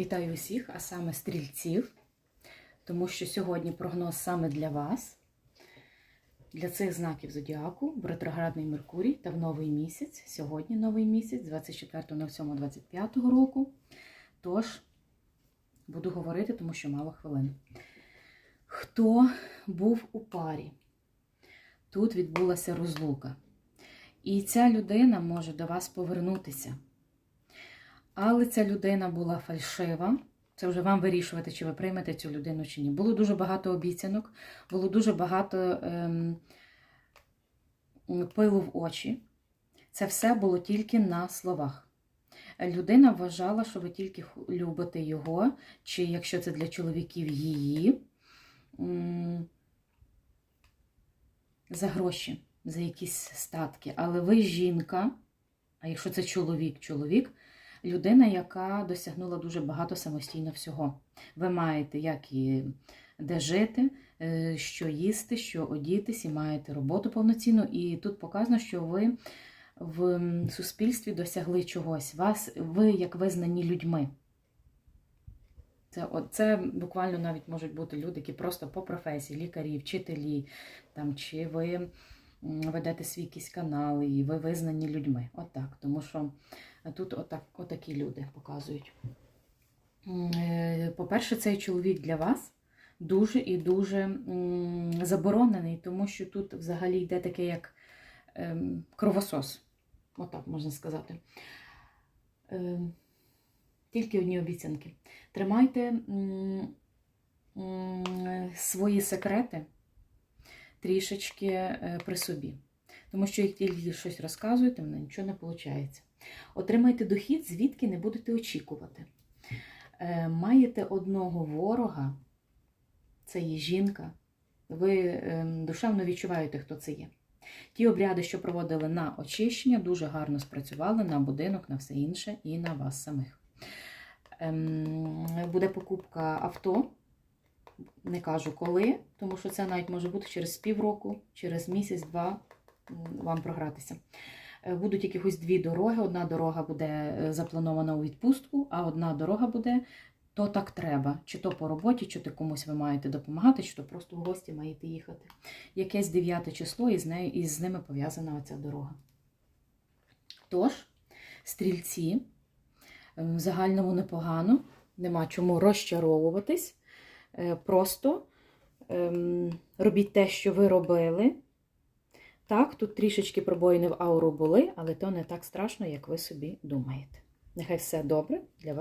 Вітаю усіх, а саме стрільців, тому що сьогодні прогноз саме для вас, для цих знаків зодіаку, в ретроградний Меркурій та в новий місяць. Сьогодні новий місяць, 24.07.25 року. Тож, буду говорити, тому що мало хвилин. Хто був у парі? Тут відбулася розлука. І ця людина може до вас повернутися. Але ця людина була фальшива. Це вже вам вирішувати, чи ви приймете цю людину чи ні. Було дуже багато обіцянок, було дуже багато ем, пилу в очі. Це все було тільки на словах. Людина вважала, що ви тільки любите його, чи якщо це для чоловіків її, за гроші, за якісь статки. Але ви жінка, а якщо це чоловік, чоловік, людина, яка досягнула дуже багато самостійно всього. Ви маєте як і де жити, е, що їсти, що одітись, і маєте роботу повноцінну. І тут показано, що ви в суспільстві досягли чогось. Вас, ви як визнані людьми. Це, це буквально навіть можуть бути люди, які просто по професії, лікарі, вчителі, там, чи ви ведете свій якийсь канал, і ви визнані людьми. От так. Тому що тут отак, отакі люди показують. Е, По-перше, цей чоловік для вас дуже і дуже заборонений, тому що тут взагалі йде таке як ем, кровосос. Отак можна сказати. Ем, Тільки одні обіцянки. Тримайте свої секрети трішечки е, при собі. Тому що як тільки щось розказуєте, мене нічого не виходить. Отримайте дохід, звідки не будете очікувати. Е, Маєте одного ворога, це є жінка. Ви е, душевно відчуваєте, хто це є. Ті обряди, що проводили на очищення, дуже гарно спрацювали на будинок, на все інше і на вас самих. Ем, Буде покупка авто. Не кажу коли, тому що це навіть може бути через півроку, через місяць-два вам програтися. Е, Будуть якихось дві дороги. Одна дорога буде е, запланована у відпустку, а одна дорога буде то так треба. Чи то по роботі, чи то комусь ви маєте допомагати, чи то просто в гості маєте їхати. Якесь 9 число, і з, нею, і з ними пов'язана оця дорога. Тож, стрільці, в загальному непогано, нема чому розчаровуватись. Е, Просто ем, робіть те, що ви робили. Так, тут трішечки пробоїни в ауру були, але то не так страшно, як ви собі думаєте. Нехай все добре для вас.